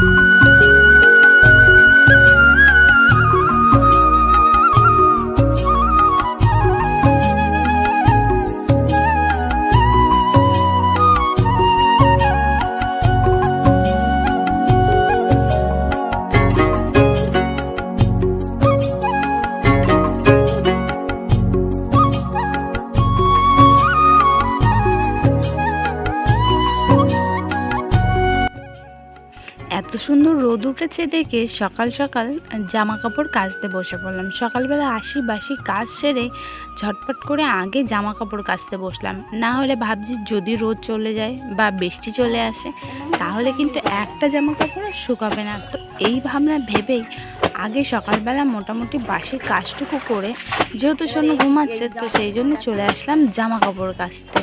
এত সুন্দর রোদ উঠেছে দেখে সকাল সকাল জামা কাপড় কাচতে বসে পড়লাম। সকালবেলা আসি বাসি কাজ সেরে ঝটপট করে আগে জামা কাপড় কাচতে বসলাম। না হলে ভাবছি যদি রোদ চলে যায় বা বৃষ্টি চলে আসে, তাহলে কিন্তু একটা জামা কাপড় শুকাবে না। তো এই ভাবনা ভেবেই আগে সকালবেলা মোটামুটি বাসির কাজটুকু করে, যেহেতু সোনু ঘুমাচ্ছে, তো সেই জন্য চলে আসলাম জামা কাপড় কাচতে।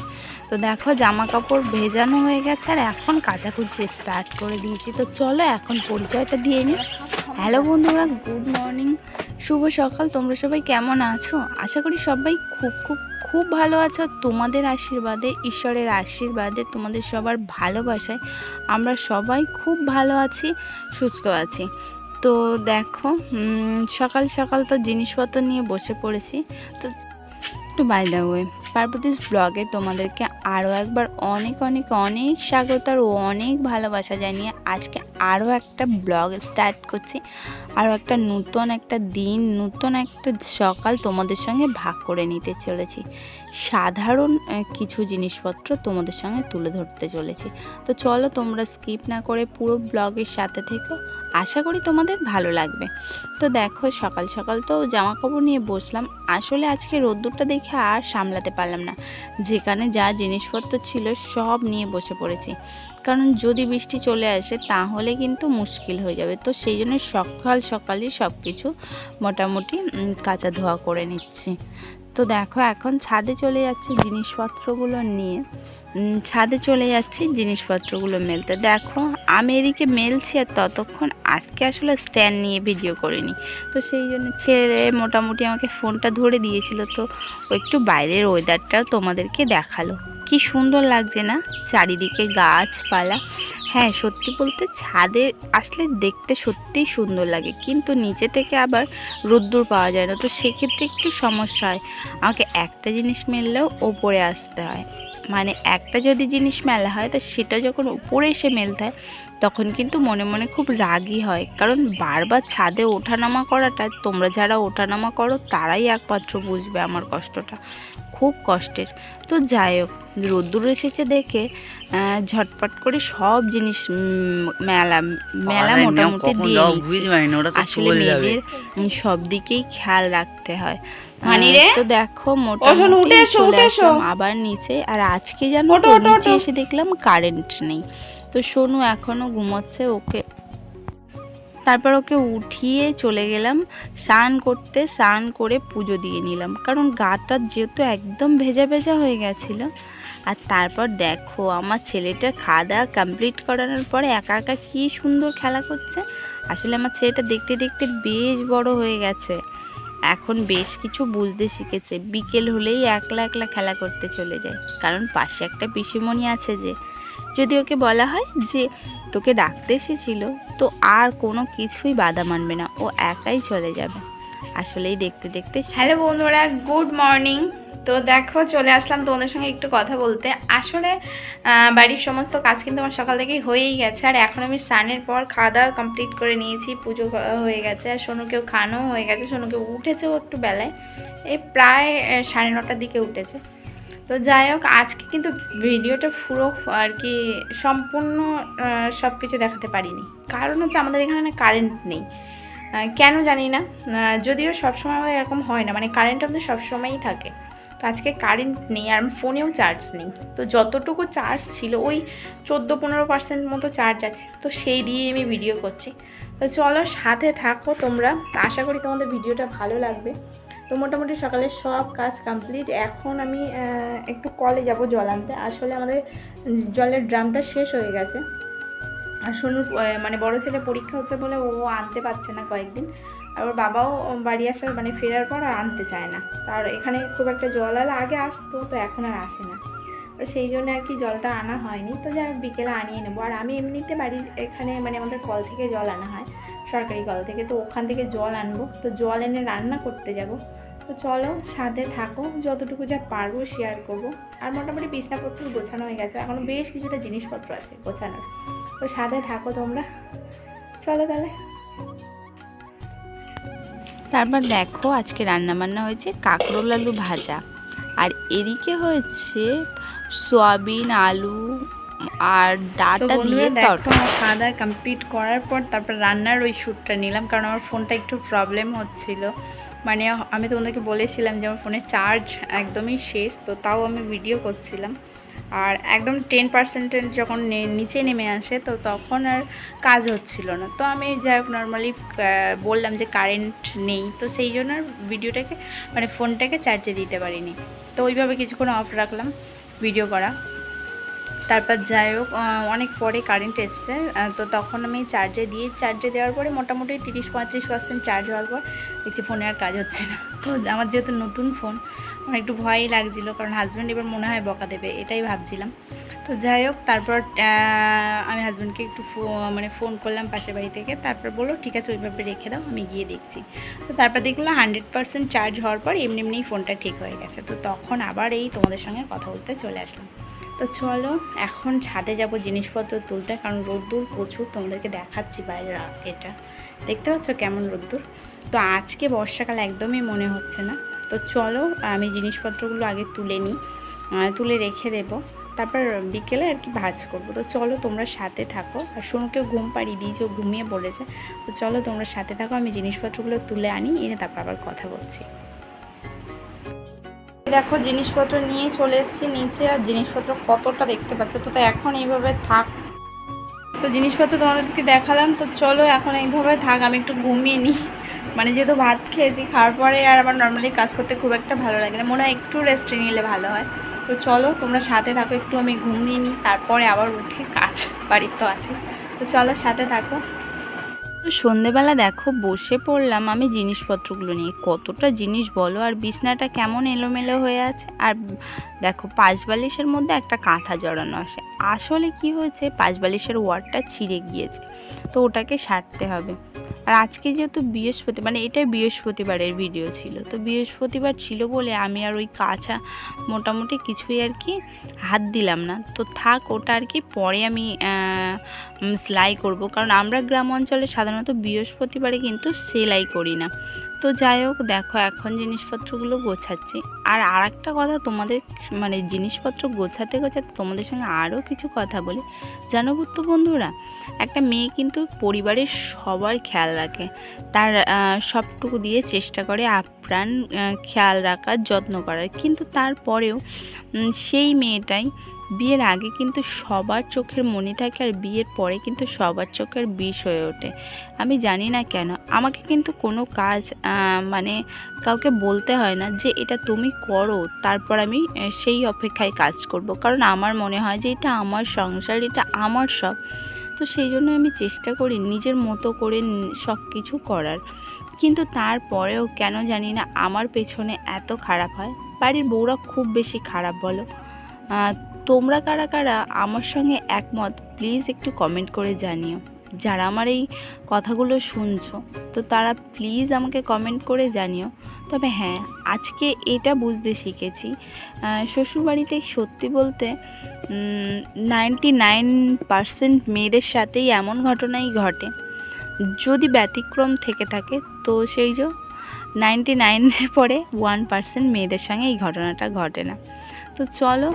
তো দেখো জামা কাপড় ভেজানো হয়ে গেছে আর এখন কাচাকুচি স্টার্ট করে দিয়েছি। তো চলো এখন পরিচয়টা দিয়ে নিই। হ্যালো বন্ধুরা গুড মর্নিং শুভ সকাল। তোমরা সবাই কেমন আছো? আশা করি সবাই খুব খুব খুব ভালো আছো। তোমাদের আশীর্বাদে, ঈশ্বরের আশীর্বাদে, তোমাদের সবার ভালোবাসায় আমরা সবাই খুব ভালো আছি, সুস্থ আছি। তো দেখো সকাল সকাল তো জিনিসপত্র নিয়ে বসে পড়েছি। তো একটু বাই দা ওয়ে পার্বতীস ব্লগে তোমাদেরকে আরও একবার অনেক অনেক অনেক স্বাগত আর অনেক ভালোবাসা জানিয়ে আজকে আরও একটা ব্লগ স্টার্ট করছি। আরও একটা নতুন একটা দিন, নতুন একটা সকাল তোমাদের সঙ্গে ভাগ করে নিতে চলেছি। সাধারণ কিছু জিনিসপত্র তোমাদের সঙ্গে তুলে ধরতে চলেছি। তো চলো তোমরা স্কিপ না করে পুরো ব্লগের সাথে থেকো। আশা করি তোমাদের ভালো লাগবে। তো দেখো, সকাল সকাল তো জামা কাপড় নিয়ে বসলাম। আসলে আজকে রোদ্দুরটা দেখে আর সামলাতে পারলাম না। যেখানে যা জিনিসপত্র ছিল সব নিয়ে বসে পড়েছি। কারণ যদি বৃষ্টি চলে আসে তাহলে কিন্তু মুশকিল হয়ে যাবে। তো সেই জন্য সকাল সকালই সব কিছু মোটামুটি কাচা ধোয়া করে নিচ্ছি। তো দেখো, এখন ছাদে চলে যাচ্ছি জিনিসপত্রগুলো নিয়ে। ছাদে চলে যাচ্ছি জিনিসপত্রগুলো মেলতে। দেখো আমি এদিকে মেলছি আর ততক্ষণ আজকে আসলে স্ট্যান্ড নিয়ে ভিডিও করিনি। তো সেই জন্য ছেড়ে মোটামুটি আমাকে ফোনটা ধরে দিয়েছিল। তো একটু বাইরের ওয়েদারটাও তোমাদেরকে দেখাল। কি সুন্দর লাগছে না? চারিদিকে গাছপালা। হ্যাঁ সত্যি বলতে ছাদে আসলে দেখতে সত্যিই সুন্দর লাগে। কিন্তু নিচে থেকে আবার রোদ্দুর পাওয়া যায় না। তো সেক্ষেত্রে একটু সমস্যা হয়। আমাকে একটা জিনিস মেললেও ওপরে আসতে হয়। মানে একটা যদি জিনিস মেলা হয়, তো সেটা যখন উপরে এসে মেলতে হয়, তখন কিন্তু মনে মনে খুব রাগই হয়। কারণ বারবার ছাদে ওঠানামা করাটা, তোমরা যারা ওঠানামা করো, তারাই একমাত্র বুঝবে আমার কষ্টটা। খুব কষ্টের। তো যাই হোক রোদ্দুর এসেছে দেখে আহ, ঝটপট করে সব জিনিস মেলা মেলা মোটামুটি দিয়ে আসলে মেয়েদের সব দিকেই খেয়াল রাখতে হয়? তো দেখো মোটামুটি চলে আসলাম আবার নিচে আর আজকে জানো নিচে এসে দেখলাম কারেন্ট নেই। তো সোনু এখনও ঘুমোচ্ছে ওকে। তারপর ওকে উঠিয়ে চলে গেলাম স্নান করতে স্নান করে পুজো দিয়ে নিলাম। কারণ গাটা যেহেতু একদম ভেজা ভেজা হয়ে গেছিল আর তারপর দেখো, আমার ছেলেটা খাওয়া দাওয়া কমপ্লিট করানোর পরে একা একা কী সুন্দর খেলা করছে। আসলে আমার ছেলেটা দেখতে দেখতে বেশ বড় হয়ে গেছে। এখন বেশ কিছু বুঝতে শিখেছে। বিকেল হলেই একলা একলা খেলা করতে চলে যায়। কারণ পাশে একটা পিসিমণি আছে যে, যদি ওকে বলা হয় যে, তোকে ডাকতে এসেছিল, তো আর কোনো কিছুই বাধা মানবে না। ও একাই চলে যাবে। আসলেই দেখতে দেখতে হ্যালো বন্ধুরা, গুড মর্নিং। তো দেখো, চলে আসলাম তোমাদের সঙ্গে একটু কথা বলতে। আসলে বাড়ির সমস্ত কাজ কিন্তু আমার সকাল থেকেই হয়েই গেছে। আর এখন আমি স্নানের পর খাওয়া দাওয়া কমপ্লিট করে নিয়েছি, পুজো হয়ে গেছে। আর সোনুকেও খানো হয়ে গেছে, সোনুকে উঠেছেও একটু বেলায়। এই প্রায় সাড়ে নটার দিকে উঠেছে। তো যাই হোক, আজকে কিন্তু ভিডিওটা পুরো আর কি সম্পূর্ণ সব কিছু দেখাতে পারিনি। কারণ হচ্ছে আমাদের এখানে কারেন্ট নেই। কেন জানি না। যদিও সবসময় আমাদের এরকম হয় না মানে কারেন্ট আমাদের সবসময়ই থাকে। তো আজকে কারেন্ট নেই আর ফোনেও চার্জ নেই। তো যতটুকু চার্জ ছিল, ওই চোদ্দ পনেরো পার্সেন্ট মতো চার্জ আছে। তো সেই দিয়ে আমি ভিডিও করছি। তো চলো সাথে থাকো তোমরা। আশা করি তোমাদের ভিডিওটা ভালো লাগবে। তো মোটামুটি সকালে সব কাজ কমপ্লিট এখন আমি একটু কলে যাব জল আনতে। আসলে আমাদের জলের ড্রামটা শেষ হয়ে গেছে। আর আহ, মানে বড় ছেলে পরীক্ষা হচ্ছে বলে ও আনতে পারছে না কয়েকদিন। আর ওর বাবাও বাড়ি আসার মানে ফেরার পর আর আনতে চায় না। তার এখানে খুব একটা জল আলা আগে আসতো তো এখন আর আসে না। তো সেই জন্য আর কি জলটা আনা হয়নি। তো যাই বিকেলে আনিয়ে নেব। আর আমি এমনিতে বাড়ির এখানে মানে আমাদের কল থেকে জল আনা হয় সরকারি কল থেকে। তো ওখান থেকে জল আনব। তো জল এনে রান্না করতে যাব। তো চলো সাথে থাকো যতটুকু যা পারব শেয়ার করব। আর মোটামুটি বিছনাপত্র গোছানো হয়ে গেছে এখনও বেশ কিছুটা জিনিসপত্র আছে গোছানোর। তো সাথে থাকো তোমরা। চলো তাহলে। তারপর দেখো আজকে রান্না বান্না হয়েছে কাঁকরোল আলু ভাজা। আর এদিকে হয়েছে সয়াবিন আলু আর ডাটা দিয়ে দেখো খাওয়া দাওয়া কমপ্লিট করার পর তারপর রান্নার ওই শ্যুটটা নিলাম কারণ আমার ফোনটা একটু প্রবলেম হচ্ছিল। মানে আমি তোমাদেরকে বলেছিলাম যে আমার ফোনের চার্জ একদমই শেষ, তো তাও আমি ভিডিও করছিলাম। আর একদম টেন পার্সেন্টের যখন নিচে নেমে আসে, তো তখন আর কাজ হচ্ছিল না। তো আমি যাই হোক নর্মালি বললাম যে কারেন্ট নেই, তো সেই জন্য আর ভিডিওটাকে মানে ফোনটাকে চার্জে দিতে পারিনি। তো ওইভাবে কিছুক্ষণ অফ রাখলাম ভিডিও করা। তারপর যাই হোক অনেক পরে কারেন্ট এসছে তো তখন আমি চার্জে দিয়ে চার্জে দেওয়ার পরে মোটামুটি তিরিশ পঁয়ত্রিশ পার্সেন্ট চার্জ হওয়ার পর দেখছি ফোনে আর কাজ হচ্ছে না। তো আমার যেহেতু নতুন ফোন আমার একটু ভয়ই লাগছিল, কারণ হাজব্যান্ড এবার মনে হয় বকা দেবে, এটাই ভাবছিলাম। তো যাই হোক, তারপর আমি হাজব্যান্ডকে একটু মানে ফোন করলাম পাশের বাড়ি থেকে, তারপর বলল, ঠিক আছে, ওইভাবে রেখে দাও, আমি গিয়ে দেখছি। তো তারপর দেখলাম হান্ড্রেড পার্সেন্ট চার্জ হওয়ার পর এমনি এমনিই ফোনটা ঠিক হয়ে গেছে। তো তখন আবার এই তোমাদের সঙ্গে কথা বলতে চলে আসলাম। তো চলো, এখন ছাদে যাব জিনিসপত্র তুলতে, কারণ রোদ্দুর প্রচুর, তোমাদেরকে দেখাচ্ছি বাইরের এটা দেখতে পাচ্ছ কেমন রোদ্দুর? তো আজকে বর্ষাকাল একদমই মনে হচ্ছে না। তো চলো, আমি জিনিসপত্রগুলো আগে তুলে নিই তুলে রেখে দেব। তারপর বিকেলে আর কি ভাজ করব। তো চলো, তোমরা সাথে থাকো। আর সোনুকেও ঘুম পাড়িয়ে দিয়েছি ঘুমিয়ে পড়েছে। তো চলো, তোমরা সাথে থাকো, আমি জিনিসপত্রগুলো তুলে আনি, এনে তারপর আবার কথা বলছি। দেখো, জিনিসপত্র নিয়ে চলে এসেছি নিচে, আর জিনিসপত্র কতটা দেখতে পাচ্ছ? তো এখন এইভাবে থাক। তো জিনিসপত্র তোমাদেরকে দেখালাম, তো চলো এখন এইভাবে থাক, আমি একটু ঘুমিয়ে নিই। মানে যেহেতু ভাত খেয়েছি, খাওয়ার পরে আর আমার নর্মালি কাজ করতে খুব একটা ভালো লাগে না, মনে হয় একটু রেস্ট নিলে ভালো হয়। তো চলো, তোমরা সাথে থাকো, একটু আমি ঘুমিয়ে নিই, তারপরে আবার উঠে কাজ, বাড়ির তো আছে তো চলো সাথে থাকো। তো সন্ধেবেলা দেখো, বসে পড়লাম আমি জিনিসপত্রগুলো নিয়ে। কতটা জিনিস বলো? আর বিছনাটা কেমন এলোমেলো হয়ে আছে? আর দেখো পাঁচ বালিশের মধ্যে একটা কাঁথা জড়ানো আসে আসলে কি হয়েছে পাঁচ বালিশের ওয়ারটা ছিঁড়ে গিয়েছে। তো ওটাকে সারতে হবে। আর আজকে যেহেতু বৃহস্পতি মানে এটা বৃহস্পতিবারের ভিডিও ছিল। তো বৃহস্পতিবার ছিল বলে আমি আর ওই কাঁচা মোটামুটি কিছুই আর কি হাত দিলাম না। তো থাক, ওটা আর কি পরে আমি সেলাই করব। কারণ আমরা গ্রাম অঞ্চলে সাধারণত বৃহস্পতিবারে কিন্তু সেলাই করি না। তো যাই হোক, দেখো এখন জিনিসপত্রগুলো গোছাচ্ছি। আর আর একটা কথা তোমাদের মানে জিনিসপত্র গোছাতে গোছাতে তোমাদের সঙ্গে আরও কিছু কথা বলি। জানো তো বন্ধুরা, একটা মেয়ে কিন্তু পরিবারের সবার খেয়াল রাখে। তার সবটুকু দিয়ে চেষ্টা করে আপ্রাণ খেয়াল রাখার, যত্ন করার। কিন্তু তারপরেও সেই মেয়েটাই বিয়ের আগে কিন্তু সবার চোখের মনি থাকে আর বিয়ের পরে কিন্তু সবার চোখের বিষ হয়ে ওঠে। আমি জানি না কেন। আমাকে কিন্তু কোনো কাজ মানে কাউকে বলতে হয় না যে এটা তুমি করো, তারপর আমি সেই অপেক্ষায় কাজ করব। কারণ আমার মনে হয় যে এটা আমার সংসার, এটা আমার সব। তো সেই জন্য আমি চেষ্টা করি নিজের মতো করে সব কিছু করার। কিন্তু তারপরেও কেন জানি না, আমার পেছনে এত খারাপ হয়। বাড়ির বউরা খুব বেশি খারাপ বলো। তোমরা কারা কারা আমার সঙ্গে একমত প্লিজ একটু কমেন্ট করে জানিও। যারা আমার এই কথাগুলো শুনছো, তো তারা প্লিজ আমাকে কমেন্ট করে জানিও। তবে হ্যাঁ আজকে এটা বুঝতে শিখেছি শ্বশুরবাড়িতে সত্যি বলতে নাইনটি নাইন পার্সেন্ট মেয়েদের সাথেই এমন ঘটনাই ঘটে। যদি ব্যতিক্রম থেকে থাকে, তো সেই যে নাইনটি নাইনের পরে ওয়ান পার্সেন্ট মেয়েদের সঙ্গে এই ঘটনাটা ঘটে না। তো চলো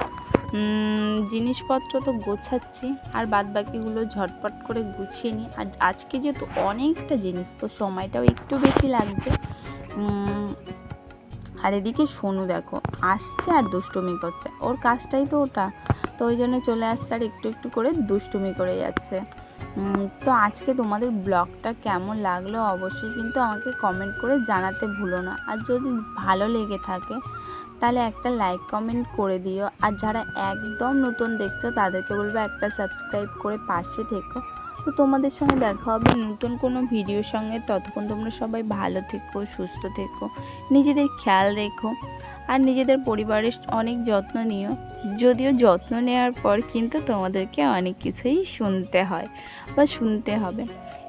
জিনিসপত্র তো গোছাচ্ছি, আর বাদ বাকিগুলো ঝটপট করে গুছিয়ে নিই। আর আজকে যেহেতু অনেকটা জিনিস, তো সময়টাও একটু বেশি লাগবে। আর এদিকে সোনু দেখো, আসছে আর দুষ্টুমি করছে। ওর কাজটাই তো ওটা, তো ওই জন্য চলে আসছে আর একটু একটু করে দুষ্টুমি করে যাচ্ছে। তো আজকে তোমাদের ব্লগটা কেমন লাগল অবশ্যই কিন্তু আমাকে কমেন্ট করে জানাতে ভুলো না। আর যদি ভালো লেগে থাকে তাহলে একটা লাইক কমেন্ট করে দিও। আর যারা একদম নতুন দেখছ, তাদেরকে বলব একটা সাবস্ক্রাইব করে পাশে থেকো। তো তোমাদের সঙ্গে দেখা হবে নতুন কোনো ভিডিওর সঙ্গে। ততক্ষণ তোমরা সবাই ভালো থেকো, সুস্থ থেকো, নিজেদের খেয়াল রেখো আর নিজেদের পরিবারের অনেক যত্ন নিও। যদিও যত্ন নেওয়ার পর কিন্তু তোমাদেরকে অনেক কিছুই শুনতে হয় বা শুনতে হবে।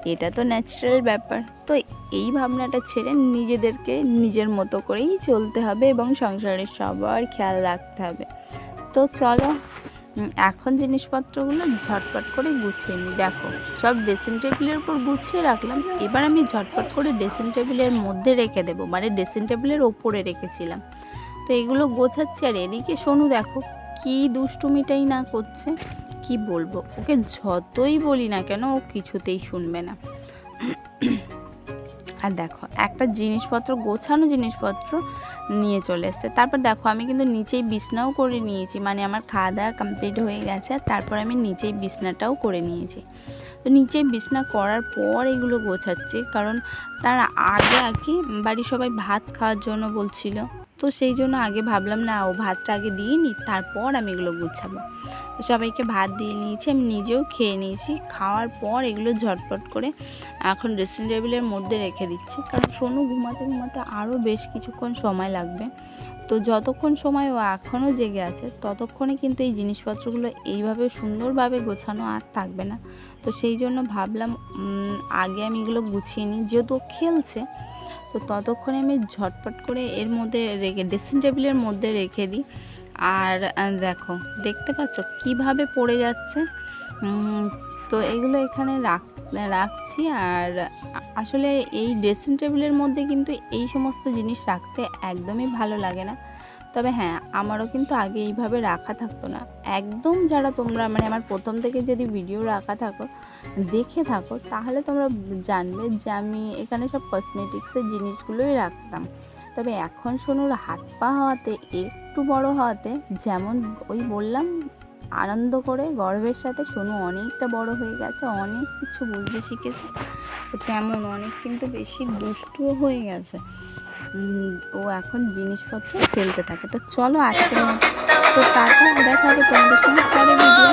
এটা তো ন্যাচারাল ব্যাপার। তো এই ভাবনাটা ছেড়ে নিজেদেরকে নিজের মতো করেই চলতে হবে এবং সংসারের সবার খেয়াল রাখতে হবে। তো চলো এখন জিনিসপত্রগুলো ঝটপট করে গুছিয়ে নিই। দেখো, সব ড্রেসিং টেবিলের উপর গুছিয়ে রাখলাম। এবার আমি ঝটপট করে ড্রেসিং টেবিলের মধ্যে রেখে দেবো মানে ড্রেসিং টেবিলের ওপরে রেখেছিলাম। তো এগুলো গোছাচ্ছি, আর এদিকে সোনু দেখো, কি দুষ্টুমিটাই না করছে। কি বলব, ওকে যতই বলি না কেন, ও কিছুতেই শুনবে না। আর দেখো, একটা জিনিসপত্র, গোছানো জিনিসপত্র নিয়ে চলে এসছে। তারপর দেখো, আমি কিন্তু নিচেই বিছনাও করে নিয়েছি। মানে আমার খাওয়া দাওয়া কমপ্লিট হয়ে গেছে, আর তারপর আমি নিচেই বিছনাটাও করে নিয়েছি। তো নিচে বিছনা করার পর এগুলো গোছাচ্ছি, কারণ তার আগে আর কি বাড়ির সবাই ভাত খাওয়ার জন্য বলছিল। তো সেই জন্য আগে ভাবলাম, না, ও ভাতটা আগে দিয়ে নিই তারপর আমি এগুলো গুছাবো। তো সবাইকে ভাত দিয়ে নিয়েছি, আমি নিজেও খেয়ে নিয়েছি। খাওয়ার পর এগুলো ঝটপট করে এখন ড্রেসিং টেবিলের মধ্যে রেখে দিচ্ছি। কারণ সোনু ঘুমাতে ঘুমাতে আরও বেশ কিছুক্ষণ সময় লাগবে। তো যতক্ষণ সময় ও এখনও জেগে আছে, ততক্ষণে কিন্তু এই জিনিসপত্রগুলো এইভাবে সুন্দরভাবে গোছানো আর থাকবে না। তো সেই জন্য ভাবলাম আগে আমি এগুলো গুছিয়ে নিই। যেহেতু খেলছে তো ততক্ষণে আমি ঝটপট করে এর মধ্যে রেখে, ড্রেসিং টেবিলের মধ্যে রেখে দিই। আর দেখো, দেখতে পাচ্ছ কীভাবে পড়ে যাচ্ছে? তো এগুলো এখানে রাখ, রাখছি। আর আসলে এই ড্রেসিং টেবিলের মধ্যে কিন্তু এই সমস্ত জিনিস রাখতে একদমই ভালো লাগে না। তবে হ্যাঁ আমারও কিন্তু আগে এইভাবে রাখা থাকতো না। একদম যারা তোমরা মানে আমার প্রথম থেকে যদি ভিডিও রাখা থাকো, দেখে থাকো, তাহলে তোমরা জানবে যে আমি এখানে সব কসমেটিক্সের জিনিসগুলোই রাখতাম। তবে এখন সোনুর হাত পা হওয়াতে, একটু বড় হওয়াতে, যেমন ওই বললাম, আনন্দ করে গর্বের সাথে সোনু অনেকটা বড় হয়ে গেছে, অনেক কিছু বুঝতে শিখেছে। তেমন অনেক কিন্তু বেশি দুষ্টুও হয়ে গেছে। ও এখন জিনিসপত্র ফেলতে থাকে। তো চলো আজকে তো তারপর দেখা হবে তোমাদের সঙ্গে পরে ভিডিও